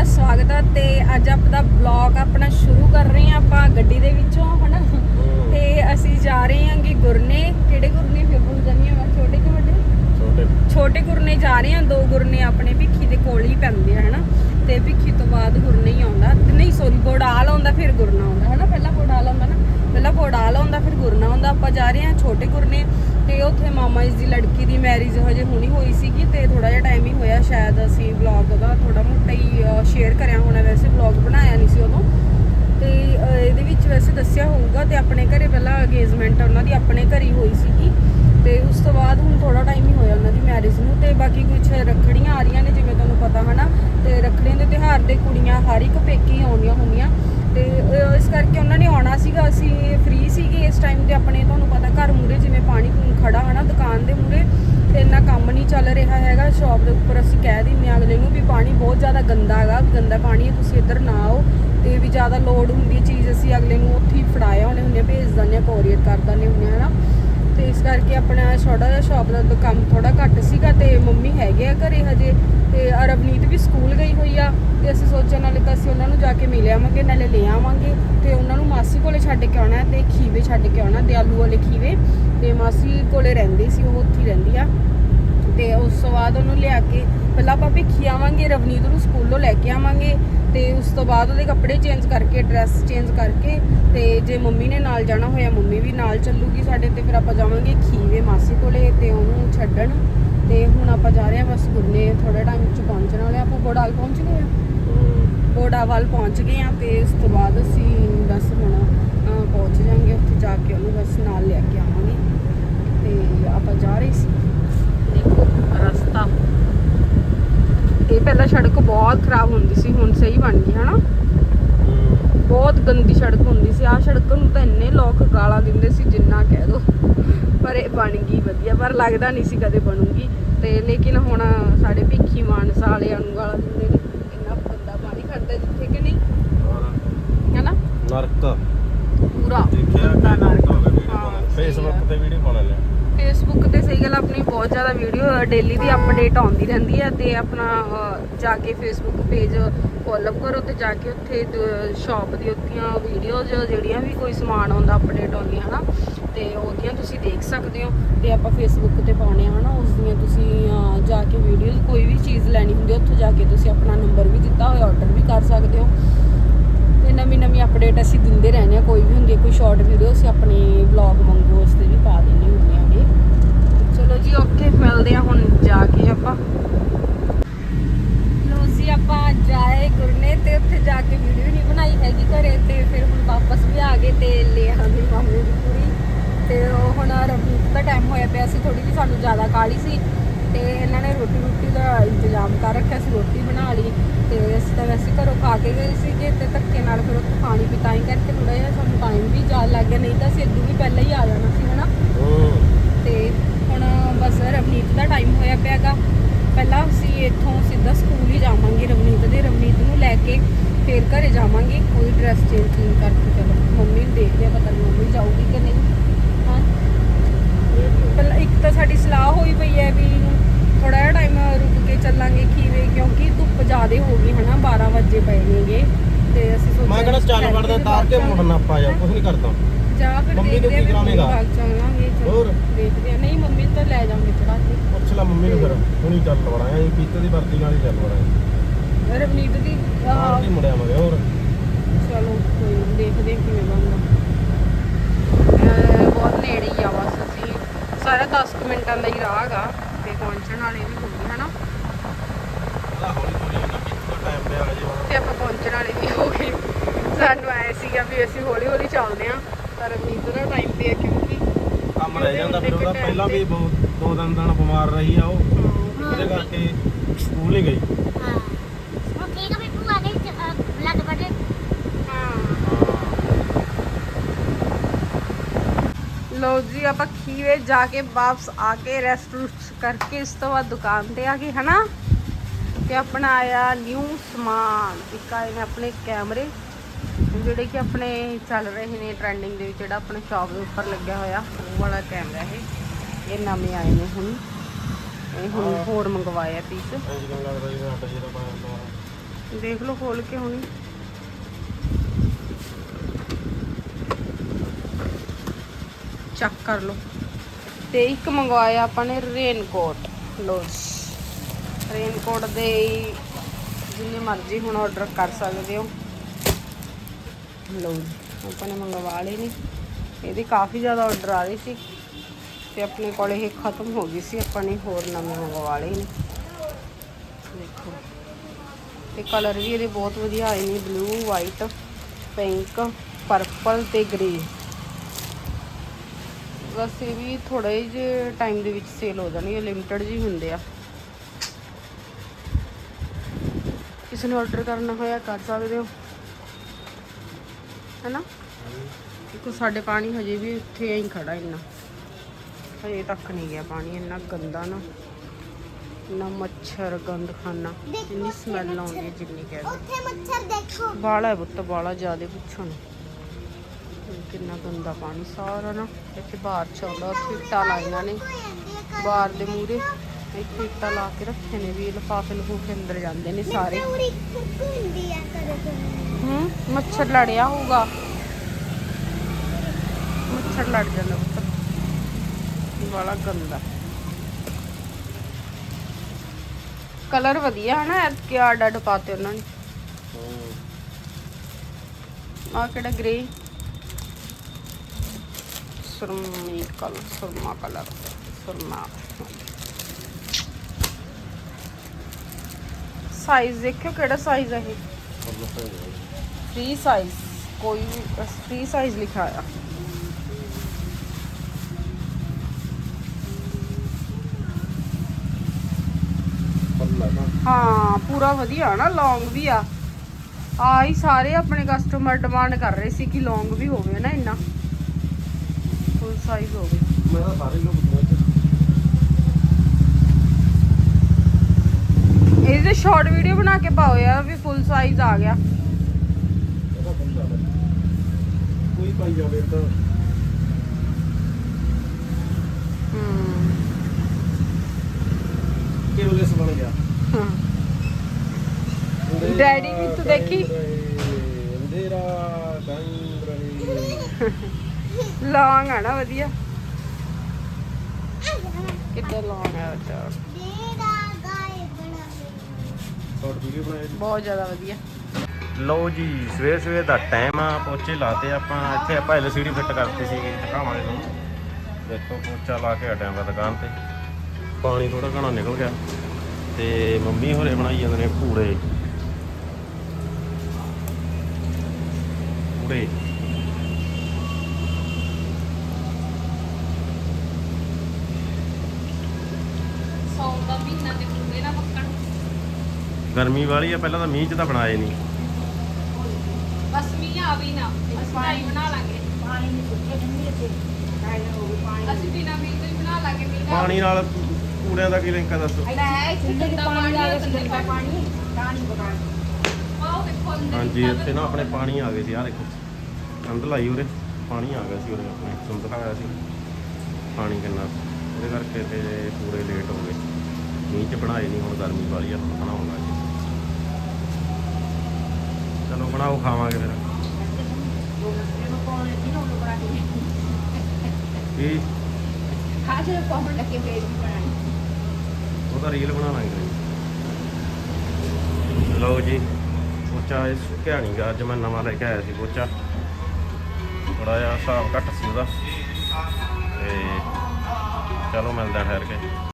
ਤੁਹਾਡਾ ਸਵਾਗਤ ਹੈ ਤੇ ਅੱਜ ਆਪਦਾ ਬਲੌਗ ਆਪਣਾ ਸ਼ੁਰੂ ਕਰ ਰਹੇ ਹਾਂ ਆਪਾਂ ਗੱਡੀ ਦੇ ਵਿੱਚੋਂ ਹਨਾ? ਤੇ ਅਸੀਂ ਜਾ ਰਹੇ ਹਾਂਗੇ ਗੁਰਨੇ ਕਿਹੜੇ ਗੁਰਨੇ? ਫਿਰ ਭੁੱਲ ਜਾਂਦੀ ਹਾਂ ਮੈਂ ਛੋਟੇ ਕਿ ਵੱਡੇ? ਛੋਟੇ। ਛੋਟੇ ਗੁਰਨੇ ਜਾ ਰਹੇ ਹਾਂ ਦੋ ਗੁਰਨੇ ਆਪਣੇ ਭਿੱਖੀ ਦੇ ਕੋਲ ਹੀ ਪੈਂਦੇ ਆ ਹਨਾ? ਤੇ ਭਿੱਖੀ ਤੋਂ ਬਾਅਦ ਗੁਰਨੇ ਹੀ ਆਉਂਦਾ। ਤੇ ਨਹੀਂ ਸੌਰੀ ਬੋੜਾਲ ਆਉਂਦਾ ਫਿਰ ਗੁਰਨਾ ਆਉਂਦਾ ਹਨਾ? ਪਹਿਲਾਂ ਬੋੜਾਲ ਆਉਂਦਾ ਨਾ। ਪਹਿਲਾਂ ਬੋੜਾਲ ਆਉਂਦਾ ਫਿਰ ਗੁਰਨਾ ਆਉਂਦਾ। ਆਪਾਂ ਜਾ ਰਹੇ ਹਾਂ ਛੋਟੇ ਗੁਰਨੇ ਤੇ ਉੱਥੇ ਮਾਮਾ ਜੀ ਦੀ ਲੜਕੀ ਦੀ ਮੈਰਿਜ ਹਜੇ ਹੁਣੀ ਹੋਈ ਸੀਗੀ ਤੇ ਥੋੜਾ ਜਿਹਾ ਟਾਈਮ ਹੀ ਹੋਇਆ, ਸ਼ਾਇਦ ਅਸੀਂ ਵਲੌਗ ਦਾ ਥੋੜਾ ਮੋਟਾ ਹੀ ਸ਼ੇਅਰ ਕਰਿਆ ਹੋਣਾ, ਵੈਸੇ ਵਲੌਗ ਬਣਾਇਆ ਨਹੀਂ ਸੀ ਉਦੋਂ। ਤੇ ਇਹਦੇ ਵਿੱਚ ਵੈਸੇ ਦੱਸਿਆ ਹੋਊਗਾ ਤੇ ਆਪਣੇ ਘਰੇ ਪਹਿਲਾਂ ਅਗੇਜਮੈਂਟ ਉਹਨਾਂ ਦੀ ਆਪਣੇ ਘਰ ਹੀ ਹੋਈ ਸੀਗੀ। ਤੇ ਉਸ ਤੋਂ ਬਾਅਦ ਹੁਣ ਥੋੜਾ ਟਾਈਮ ਹੀ ਹੋਇਆ ਉਹਨਾਂ ਦੀ ਮੈਰਿਜ ਨੂੰ ਤੇ ਬਾਕੀ ਕੁਝ ਰੱਖੜੀਆਂ ਆ ਰਹੀਆਂ ਨੇ, ਜਿਵੇਂ ਤੁਹਾਨੂੰ ਪਤਾ ਹਨਾ। ਤੇ ਰੱਖੜੀਆਂ ਦੇ ਤਿਉਹਾਰ ਦੇ ਕੁੜੀਆਂ ਹਰ ਇੱਕ ਪੇਕੀ ਹੀ ਆਉਂਦੀਆਂ ਹੁੰਦੀਆਂ। ਤੇ ਇਸ ਕਰਕੇ ਉਹਨਾਂ ਨੇ ਆਉਣਾ ਸੀਗਾ ਅਸੀਂ ਫ੍ਰੀ ਸੀਗੇ ਇਸ ਟਾਈਮ ਤੇ ਆਪਣੇ ਤੁਹਾਨੂੰ ਪਤਾ ਘਰ ਮੂਰੇ ਜਿਵੇਂ ਪਾਣੀ ਖੜਾ ਹਨਾ ਦੁਕਾਨ ਦੇ ਮੂਰੇ ਤੇ ਇੰਨਾ ਕੰਮ ਨਹੀਂ ਚੱਲ ਰਿਹਾ ਹੈਗਾ ਸ਼ਾਪ ਦੇ ਉੱਪਰ ਅਸੀਂ ਕਹਿ ਦਿੰਦੇ ਹਾਂ ਅਗਲੇ ਨੂੰ ਵੀ ਪਾਣੀ ਬਹੁਤ ਜ਼ਿਆਦਾ ਗੰਦਾ ਹੈਗਾ ਵੀ ਗੰਦਾ ਪਾਣੀ ਹੈ ਤੁਸੀਂ ਇੱਧਰ ਨਾ ਆਓ ਤੇ ਵੀ ਜ਼ਿਆਦਾ ਲੋਡ ਹੁੰਦੀ ਚੀਜ਼ ਅਸੀਂ ਅਗਲੇ ਨੂੰ ਉੱਥੇ ਹੀ ਫੜਾਇਆ ਹੋਣੇ ਹੁੰਦੇ ਆ, ਭੇਜ ਦਿੰਦੇ ਆ ਕੋਰੀਅਰ ਕਰ ਦਿੰਦੇ ਹੁੰਦੇ ਆ ਹਨਾ। ਤੇ ਇਸ ਕਰਕੇ ਆਪਣਾ ਛੋਟਾ ਜਿਹਾ ਸ਼ਾਪ ਦਾ ਕੰਮ ਥੋੜਾ ਘੱਟ ਸੀਗਾ ਤੇ ਮੰਮੀ ਹੈਗੇ ਆ ਘਰੇ ਹਜੇ। ਤੇ ਅਰਵਨੀਤ ਵੀ ਸਕੂਲ ਗਈ ਹੋਈ ਆ ਤੇ ਅਸੀਂ ਸੋਚਿਆ ਨਾਲੇ ਤਾਂ ਅਸੀਂ ਉਹਨਾਂ ਨੂੰ ਜਾ ਕੇ ਮਿਲ ਆਵਾਂਗੇ ਨਾਲੇ ਲੈ ਆਵਾਂਗੇ। ਤੇ ਉਹਨਾਂ ਨੂੰ ਮਾਸੀ ਕੋਲੇ ਛੱਡ ਕੇ ਆਉਣਾ ਹੈ ਤੇ ਖੀਵੇ ਛੱਡ ਕੇ ਆਉਣਾ ਦਿਆਲੂ ਵਾਲੇ ਖੀਵੇ। ਤੇ ਮਾਸੀ ਕੋਲੇ ਰਹਿੰਦੀ ਸੀ ਉਹ ਉੱਥੇ ਹੀ ਰਹਿੰਦੀ ਆ। ਤੇ ਉਸ ਤੋਂ ਬਾਅਦ ਉਹਨੂੰ ਲਿਆ ਕੇ ਪਹਿਲਾਂ ਆਪਾਂ ਭਿੱਖੀ ਆਵਾਂਗੇ ਰਵਨੀਤ ਨੂੰ ਸਕੂਲੋਂ ਲੈ ਕੇ ਆਵਾਂਗੇ ਤੇ ਉਸ ਤੋਂ ਬਾਅਦ ਉਹਦੇ ਕੱਪੜੇ ਚੇਂਜ ਕਰਕੇ ਡਰੈਸ ਚੇਂਜ ਕਰਕੇ ਤੇ ਜੇ ਮੰਮੀ ਨੇ ਨਾਲ ਜਾਣਾ ਹੋਇਆ ਮੰਮੀ ਵੀ ਨਾਲ ਚੱਲੂਗੀ ਸਾਡੇ ਤੇ ਫਿਰ ਆਪਾਂ ਜਾਵਾਂਗੇ ਖੀਵੇ ਮਾਸੀ ਕੋਲੇ ਤੇ ਉਹਨੂੰ ਛੱਡਣ। ਤੇ ਹੁਣ ਆਪਾਂ ਜਾ ਰਹੇ ਹਾਂ ਬਸ ਗੁਰਨੇ ਥੋੜੇ ਟਾਈਮ ਚ ਪਹੁੰਚਣ ਵਾਲੇ। ਆਪਾਂ ਬੋੜਾਲ ਪਹੁੰਚ ਗਏ ਆ ਬੋੜਾਵਾਲ ਪਹੁੰਚ ਗਏ ਆ ਤੇ ਉਸ ਤੋਂ ਬਾਅਦ ਅਸੀਂ ਬਸ ਹੁਣ ਪਹੁੰਚ ਜਾਾਂਗੇ ਉੱਥੇ ਜਾ ਕੇ ਉਹਨੂੰ ਬਸ ਨਾਲ ਲੈ ਕੇ ਆਵਾਂਗੇ। ਤੇ ਆਪਾਂ ਜਾ ਰਹੇ ਸੀ। ਦੇਖੋ ਰਸਤਾ। ਇਹ ਪਹਿਲਾਂ ਸੜਕ ਬਹੁਤ ਖਰਾਬ ਹੁੰਦੀ ਸੀ ਹੁਣ ਸਹੀ ਬਣ ਗਈ ਹਨਾ? ਬਹੁਤ ਗੰਦੀ ਸੜਕ ਹੁੰਦੀ ਸੀ। ਆਹ ਸੜਕ ਨੂੰ ਤਾਂ ਇੰਨੇ ਲੋਕ ਗਾਲਾਂ ਦਿੰਦੇ ਸੀ ਜਿੰਨਾ ਕਹਿ ਦੋ। ਪਰ ਇਹ ਬਣ ਗਈ ਵਧੀਆ। ਪਰ ਲੱਗਦਾ ਨਹੀਂ ਸੀ ਕਦੇ ਬਣੂਗੀ। ਤੇ ਲੇਕਿਨ ਹੁਣ ਸਾਡੇ ਭਿੱਖੀ ਮਾਨਸਾ ਵਾਲਿਆਂ ਨੂੰ ਗਾਲਾਂ ਦਿੰਦੇ ਨੇ ਇੰਨਾ ਗੰਦਾ ਪਾਣੀ ਖੜਦਾ ਜਿੱਥੇ ਕਿ ਨਹੀਂ? ਹੈਨਾ? ਨਰਕ। ਪੂਰਾ। ਦੇਖਿਆ ਨਰਕ। ਫੇਸਬੁੱਕ ਆ। ਤੇ ਵੀਡੀਓ ਪਾਉਣਾ ਲਿਆ। ਫੇਸਬੁੱਕ ਤੇ ਸਹੀ ਗੱਲ ਆਪਣੀ ਬਹੁਤ ਜ਼ਿਆਦਾ ਵੀਡੀਓ ਡੇਲੀ ਦੀ ਅਪਡੇਟ ਆਉਂਦੀ ਰਹਿੰਦੀ ਹੈ ਤੇ ਆਪਣਾ ਜਾ ਕੇ ਫੇਸਬੁੱਕ ਪੇਜ ਫੋਲੋ ਕਰੋ ਤੇ ਜਾ ਕੇ ਉੱਥੇ ਸ਼ਾਪ ਦੀ ਉੱਤੀਆਂ ਵੀਡੀਓਜ਼ ਜਿਹੜੀਆਂ ਵੀ ਕੋਈ ਸਮਾਨ ਆਉਂਦਾ ਅਪਡੇਟ ਆਉਂਦੀਆਂ ਹਨਾ? ਤੇ ਉਹਦੀਆਂ ਤੁਸੀਂ ਦੇਖ ਸਕਦੇ ਹੋ ਤੇ ਆਪਾਂ ਫੇਸਬੁੱਕ ਤੇ ਪਾਉਣੇ ਆ, ਹਨਾ? ਉਸ ਦੀਆਂ ਤੁਸੀਂ ਜਾ ਕੇ ਵੀਡੀਓਜ਼ ਕੋਈ ਵੀ ਚੀਜ਼ ਲੈਣੀ ਹੁੰਦੀ ਹੈ ਉੱਥੇ ਜਾ ਕੇ ਤੁਸੀਂ ਆਪਣਾ ਨੰਬਰ ਵੀ ਦਿੱਤਾ ਹੋਇਆ ਆਰਡਰ ਵੀ ਕਰ ਸਕਦੇ ਹੋ। ਤੇ ਨਵੀਂ ਨਵੀਂ ਅਪਡੇਟ ਅਸੀਂ ਦਿੰਦੇ ਰਹਿੰਦੇ ਆ, ਕੋਈ ਵੀ ਹੁੰਦੀ ਕੋਈ ਸ਼ਾਰਟ ਵੀਡੀਓ ਅਸੀਂ ਆਪਣੇ ਵਲੌਗ ਵਾਂਗੂ ਉਸ ਤੇ ਵੀ ਪਾ ਦਿੰਦੇ ਹੁੰਦੇ ਆਂਗੇ ਜੀ ਓਕੇ ਮਿਲਦੇ ਆ ਹੁਣ ਜਾ ਕੇ ਆਪਾਂ। ਲੋ ਜੀ ਆਪਾਂ ਜਾਏ ਗੁਰਨੇ ਤੇ ਉੱਥੇ ਜਾ ਕੇ ਵੀਡੀਓ ਨਹੀਂ ਬਣਾਈ ਹੈਗੀ ਘਰੇ ਤੇ ਫਿਰ ਹੁਣ ਵਾਪਸ ਵੀ ਆ ਗਏ ਤੇ ਲੈ ਆਂਦੀ ਮਾਮੇ ਦੀ ਪੂਰੀ। ਤੇ ਉਹ ਹੁਣ ਰਵਨੀਤ ਦਾ ਟਾਈਮ ਹੋਇਆ ਪਿਆ ਸੀ ਥੋੜੀ ਜਿਹੀ ਸਾਨੂੰ ਜ਼ਿਆਦਾ ਕਾਲੀ ਸੀ। ਤੇ ਇਹਨਾਂ ਨੇ ਰੋਟੀ ਰੋਟੀ ਦਾ ਇੰਤਜ਼ਾਮ ਕਰ ਰੱਖਿਆ ਸੀ ਰੋਟੀ ਬਣਾ ਲਈ। ਤੇ ਅਸੀਂ ਤਾਂ ਵੈਸੇ ਘਰੋਂ ਖਾ ਕੇ ਗਏ ਸੀਗੇ ਤੇ ਧੱਕੇ ਨਾਲ ਫਿਰ ਉੱਥੇ ਪਾਣੀ ਪੀਤਾ ਹੀ ਕਰਕੇ ਥੋੜਾ ਜਿਹਾ ਸਾਨੂੰ ਟਾਈਮ ਵੀ ਜ਼ਿਆਦਾ ਲੱਗ ਗਿਆ ਨਹੀਂ ਤਾਂ ਅਸੀਂ ਇਦੋਂ ਵੀ ਪਹਿਲਾਂ ਹੀ ਆ ਜਾਣਾ ਸੀ ਹਨਾ? ਤੇ ਬਸ ਰਵਨੀਤ ਦਾ ਟਾਈਮ ਹੋਇਆ ਪਿਆਗਾ ਪਹਿਲਾਂ ਅਸੀਂ ਇੱਥੋਂ ਸਿੱਧਾ ਸਕੂਲ ਹੀ ਜਾਵਾਂਗੇ ਰਵਨੀਤ ਦੇ। ਰਵਨੀਤ ਨੂੰ ਲੈ ਕੇ ਫੇਰ ਘਰੇ ਜਾਵਾਂਗੇ। ਕੋਈ ਡਰੈਸ ਚੇਂਜ ਕਰਕੇ ਚਲੋ ਮੰਮੀ ਨੂੰ ਦੇਖਦੇ ਆ ਪਤਾ ਨਹੀਂ ਮੰਮੀ ਜਾਊਗੀ ਕਿ ਨਹੀਂ। ਹਾਂ। ਪਹਿਲਾਂ ਇੱਕ ਤਾਂ ਸਾਡੀ ਸਲਾਹ ਹੋਈ ਪਈ ਹੈ ਵੀ ਥੋੜਾ ਜਿਹਾ ਟਾਈਮ ਰੁਕ ਕੇ ਚੱਲਾਂਗੇ ਖੀਵੇ ਕਿਉਂਕਿ ਧੁੱਪ ਜ਼ਿਆਦੇ ਹੋ ਗਈ ਹਨਾ 12 ਵਜੇ ਪਏ ਨੇਗੇ। ਤੇ ਅਸੀਂ ਸੋਚਿਆ ਮੈਂ ਕਿਹੜਾ ਚੱਲ ਵੜਦਾ ਤਾਰ ਕੇ ਮੁੜਨਾ ਪਾ ਜਾ ਕੁਝ ਨਹੀਂ ਕਰਦਾ। ਜਾਂ ਫਿਰ ਮੰਮੀ ਨੂੰ ਕੀ ਵੀ ਕਰਾਵੇਂਗਾ? ਬਾਗ ਚੱਲਾਂਗੇ ਚਲੋ ਹੋਰ? ਦੇਖਦੇ ਆ। ਨਹੀਂ ਮੰਮੀ ਤਾਂ ਲੈ ਜਾਵਾਂਗੇ ਚੜਾ ਕੇ। ਪੁੱਛ ਲੈ ਮੰਮੀ ਨੂੰ ਫਿਰ। ਹੁਣੀ ਚੱਲ ਵੜਾਂਗੇ ਅਸੀਂ ਪੀਤੇ ਦੀ ਵਰਦੀ ਨਾਲ ਹੀ ਚੱਲ ਵੜਾਂਗੇ ਰਵਨੀਤ ਦੀ? ਬਾਹਰ ਆਹ, ਦੀ ਮੁੜਿਆ ਮਗੇ ਹੋਰ? ਚਲੋ ਕੋਈ ਨੀ, ਦੇਖਦੇ ਹਾਂ ਕਿਵੇਂ ਬਣਦਾ। ਅਹ ਬਹੁਤ ਨੇੜੇ ਹੀ ਆ ਬਸ। ਅਸੀਂ ਸਾਰਾ 10 ਕੁ ਮਿੰਟਾਂ ਦਾ ਹੀ ਰਾਹ ਗਾ ਤੇ ਪਹੁੰਚਣ ਵਾਲੇ ਵੀ ਹੋਗੇ ਹਨਾ? ਹੌਲੀ ਹੌਲੀ ਟਾਈਮ ਪਿਆ ਤੇ ਆਪਾਂ ਪਹੁੰਚਣ ਵਾਲੇ ਵੀ ਹੋ ਗਏ ਸਾਨੂੰ ਆਏ ਸੀਗਾ ਵੀ ਅਸੀਂ ਹੌਲੀ ਹੌਲੀ ਚੱਲਦੇ ਆਂ ਪਰ ਰਵਨੀਤ ਦਾ ਟਾਈਮ ਪਿਆ ਕਿਉਂਕਿ ਕੰਮ ਰਹਿ ਜਾਂਦਾ ਫਿਰ ਉਹਦਾ ਪਹਿਲਾਂ ਵੀ ਬਹੁਤ ਦੋ ਦਿਨ ਦਿਨ ਬਿਮਾਰ ਰਹੀ ਆ ਉਹ ਉਹਦੇ ਕਰਕੇ ਸਕੂਲ ਹੀ ਗਈ। ਹਾਂ। ਲੋ ਜੀ ਆਪਾਂ ਖੀਵੇ ਜਾ ਕੇ ਵਾਪਸ ਆ ਕੇ ਰੈਸਟ ਰੂਸਟ ਕਰਕੇ ਇਸ ਤੋਂ ਬਾਅਦ ਦੁਕਾਨ ਤੇ ਆ ਗਏ ਹਨਾ? ਤੇ ਆਪਣਾ ਆਇਆ ਨਿਊ ਸਮਾਨ। ਇੱਕ ਆਏ ਨੇ ਆਪਣੇ ਕੈਮਰੇ। ਜਿਹੜੇ ਕਿ ਆਪਣੇ ਚੱਲ ਰਹੇ ਨੇ ਟ੍ਰੈਂਡਿੰਗ ਦੇ ਵਿੱਚ ਜਿਹੜਾ ਆਪਣੇ ਸ਼ਾਪ ਦੇ ਉੱਪਰ ਲੱਗਿਆ ਹੋਇਆ ਉਹ ਵਾਲਾ ਕੈਮਰਾ ਇਹ। ਇਹ ਨਵੇਂ ਆਏ ਨੇ ਹੁਣ। ਇਹ ਹੁਣ ਹੋਰ ਮੰਗਵਾਏ ਆ ਪੀਸ ਦੇਖ ਲਓ ਖੋਲ ਕੇ ਹੁਣੀ। ਚੈੱਕ ਕਰ ਲਓ। ਤੇ ਇੱਕ ਮੰਗਵਾਇਆ ਆਪਾਂ ਨੇ ਰੇਨਕੋਟ ਲੋ ਰੇਨਕੋਟ ਦੇ ਜਿੰਨੇ ਮਰਜ਼ੀ ਹੁਣ ਆਰਡਰ ਕਰ ਸਕਦੇ ਹੋ। ਲਓ ਜੀ, ਆਪਾਂ ਨੇ ਮੰਗਵਾ ਲਏ ਨੇ। ਇਹਦੀ ਕਾਫੀ ਜ਼ਿਆਦਾ ਆਰਡਰ ਆ ਰਹੀ ਸੀ ਤੇ ਆਪਣੇ ਕੋਲ ਇਹ ਖਤਮ ਹੋ ਗਈ ਸੀ, ਆਪਾਂ ਨੇ ਹੋਰ ਨਵੇਂ ਮੰਗਵਾ ਲਏ ਨੇ। ਦੇਖੋ, ਤੇ ਕਲਰ ਵੀ ਇਹਦੇ ਬਹੁਤ ਵਧੀਆ ਆਏ ਨੇ ਬਲੂ ਵਾਈਟ ਪਿੰਕ ਪਰਪਲ ਤੇ ਗ੍ਰੇ ਬਸ ਇਹ ਵੀ ਥੋੜੇ ਜਿਹੇ ਟਾਈਮ ਦੇ ਵਿੱਚ ਸੇਲ ਹੋ ਜਾਣੀ ਜਾਣਗੇ ਲਿਮਟਿਡ ਜੀ ਹੁੰਦੇ ਆ। ਕਿਸੇ ਨੂੰ ਆਰਡਰ ਕਰਨਾ ਹੋਇਆ, ਕਰ ਸਕਦੇ ਹੋ। ਹੈਨਾ? ਦੇਖੋ ਸਾਡੇ ਪਾਣੀ ਹਜੇ ਵੀ ਉੱਥੇ ਹੀ ਖੜਾ ਇੰਨਾ। ਹਜੇ ਤੱਕ ਨਹੀਂ ਗਿਆ ਪਾਣੀ ਇੰਨਾ ਗੰਦਾ ਨਾ। ਇੰਨਾ ਮੱਛਰ ਗੰਦ ਖਾਨਾ ਇੰਨੀ ਸਮੈਲ ਆਉਂਦੀ ਹੈ ਜਿੰਨੀ ਕਹਿ ਉੱਥੇ ਮੱਛਰ ਦੇਖੋ। ਬਾਲਾ ਪੁੱਤ ਬਾਲਾ ਜ਼ਿਆਦੇ ਪੁੱਛੋ ਨਾ ਕਿੰਨਾ ਗੰਦਾ ਪਾਣੀ ਸਾਰਾ ਨਾ ਇੱਥੇ ਬਾਹਰ ਚੱਲਦਾ ਉੱਥੇ ਇੱਟਾਂ ਲਾਈਆਂ ਨੇ। ਬਾਹਰ ਦੇ ਮੂਹਰੇ। ਇੱਥੇ ਇੱਟਾਂ ਲਾ ਕੇ ਰੱਖੇ ਨੇ ਵੀ ਲਫਾਫੇ ਲਫੂਫੇ ਅੰਦਰ ਜਾਂਦੇ ਨੇ ਸਾਰੇ। ਹੂੰ ਮੱਛਰ ਲੜਿਆ ਹੋਊਗਾ। ਮੱਛਰ ਲੜ ਜਾਂਦਾ ਪੁੱਤ। ਵਾਲਾ ਗੰਦਾ। ਕਲਰ ਵਧੀਆ ਹੈ ਨਾ ਐਤਕੀ ਅੱਡ ਅੱਡ ਪਾਤੇ ਉਹਨਾਂ ਨੇ। ਆ ਕਿਹੜਾ ਗ੍ਰੇ ਸੁਰਮੀ ਕਲਰ ਸੁਰਮਾ ਕਲਰ ਸੁਰਮਾ। ਸਾਈਜ਼ ਦੇਖਿਓ ਕਿਹੜਾ ਸਾਈਜ਼ ਹੈ ਇਹ ਫ੍ਰੀ ਸਾਈਜ਼ ਕੋਈ ਫ੍ਰੀ ਸਾਈਜ਼ ਲਿਖਿਆ ਆ ਹਾਂ ਪੂਰਾ ਵਧੀਆ ਨਾ ਲੌਂਗ ਵੀ ਆ ਆ ਹੀ ਸਾਰੇ ਆਪਣੇ ਕਸਟਮਰ ਡਿਮਾਂਡ ਕਰ ਰਹੇ ਸੀ ਕਿ ਲੌਂਗ ਵੀ ਹੋਵੇ ਨਾ ਇੰਨਾ ਫੁੱਲ ਸਾਈਜ਼ ਹੋਵੇ ਮੈਂ ਤਾਂ ਸਾਰੇ ਲੋਕ ਪੁੱਛਦੇ ਇਹਦੇ ਤੇ ਸ਼ਾਰਟ ਵੀਡੀਓ ਬਣਾ ਕੇ ਪਾਓ ਯਾਰ ਵੀ ਫੁੱਲ ਸਾਈਜ਼ ਆ ਗਿਆ। ਕੋਈ ਪਾਈ ਜਾਵੇ ਤਾਂ। ਹੂੰ। ਕੇਵਲਸ ਬਣ ਗਿਆ? ਡੈਡੀ ਵੀ ਤੂੰ ਦੇਖੀ? ਅੰਧੇਰਾ ਗੰਗਰੇ ਲੌਂਗ ਆ ਨਾ ਵਧੀਆ। ਕਿੱਦਾਂ ਲੌਂਗ ਆ ਬਣਾ ਸ਼ਾਰਟ ਵੀਡੀਓ ਬਣਾਇਆ ਜੀ। ਬਹੁਤ ਜ਼ਿਆਦਾ ਵਧੀਆ। ਲਓ ਜੀ ਸਵੇਰ ਸਵੇਰ ਦਾ ਟਾਈਮ ਆ ਪੋਚੇ ਲਾਤੇ ਆਪਾਂ ਇੱਥੇ ਆਪਾਂ ਐਲਸੀਡੀ ਫਿੱਟ ਕਰਤੀ ਸੀ ਦਿਖਾਵਾਂਗੇ ਤੁਹਾਨੂੰ। ਦੇਖੋ ਪੋਚਾ ਲਾ ਕੇ ਹਟਿਆ ਮੈਂ ਦੁਕਾਨ ਤੇ। ਪਾਣੀ ਥੋੜਾ ਘਣਾ ਨਿਕਲ ਗਿਆ। ਤੇ ਮੰਮੀ ਹੋਰੇ ਬਣਾਈ ਜਾਂਦੇ ਨੇ ਪੂੜੇ। ਪੂੜੇ ਸੌਣ ਦਾ ਮਹੀਨਾ ਤੇ ਪੂਰੇ ਨਾ ਪੱਕਣ ਗਰਮੀ ਵਾਲੀ ਆ ਪਹਿਲਾਂ ਤਾਂ ਮੀਂਹ 'ਚ ਤਾਂ ਬਣਾਏ ਨਹੀਂ ਬਸ ਮੀਂਹ ਆ ਵੀ ਨਾ ਅਸੀਂ ਪਾਣੀ ਬਣਾ ਲਾਂਗੇ। ਪਾਣੀ ਨਹੀਂ ਸੁੱਕੇ ਜੰਮੀ ਰੱਖੇ ਕਾਇਦਾ ਹੋ ਗਈ ਪਾਣੀ ਅਸੀਂ ਬਿਨਾ ਮੀਂਹ ਤੋਂ ਹੀ ਬਣਾ ਲਾਂਗੇ ਮੀਂਹ ਦਾ ਪਾਣੀ ਨਾਲ ਪੂੜਿਆਂ ਦਾ ਕੀ ਲਿੰਕ ਆ ਦੱਸੋ? ਲੈ ਇੱਥੇ ਗੰਦਾ ਪਾਣੀ ਆ ਗੰਦਾ ਪਾਣੀ। ਤਾਂ ਨਹੀਂ ਬਗਾ ਆਓ ਦੇਖੋ ਅੰਦਰ ਹਾਂਜੀ ਇੱਥੇ ਨਾ ਆਪਣੇ ਪਾਣੀ ਆ। ਗਏ ਸੀ ਆ ਦੇਖੋ। ਕੰਧ ਲਾਈ ਉਰੇ ਪਾਣੀ ਆ ਗਿਆ ਸੀ ਉਰੇ ਆਪਣੇ ਤੁਹਾਨੂੰ ਦਿਖਾਇਆ ਸੀ। ਪਾਣੀ ਕਿੰਨਾ। ਉਹਦੇ ਕਰਕੇ ਤੇ ਪੂਰੇ ਲੇਟ ਹੋ ਗਏ। ਮੀਂਹ ਚ ਬਣਾਏ ਨਹੀਂ ਹੁਣ ਗਰਮੀ ਵਾਲੀ ਆ ਹੁਣ ਬਣਾਉਣ ਲੱਗੇ ਚਲੋ ਬਣਾਓ ਖਾਵਾਂਗੇ ਫਿਰ। ਕੇ? ਇਹ ਖਾਜੇ ਕੋਲ ਲੱਗੇ ਬੇਜ ਬਣਾਈ। ਉਹਦਾ ਰੀਲ ਬਣਾ ਲਾਂਗੇ ਜੀ ਲਓ ਜੀ ਪੋਚਾ ਇਹ ਸੁੱਕਿਆ ਨਹੀਂ ਗਾ ਅੱਜ ਮੈਂ ਨਵਾਂ ਲੈ ਕੇ ਆਇਆ ਸੀ ਪੋਚਾ। ਥੋੜਾ ਜਿਹਾ ਹਿਸਾਬ ਘੱਟ ਸੀ ਉਹਦਾ। ਤੇ ਚਲੋ ਮਿਲਦੇ ਠਹਿਰ ਕੇ।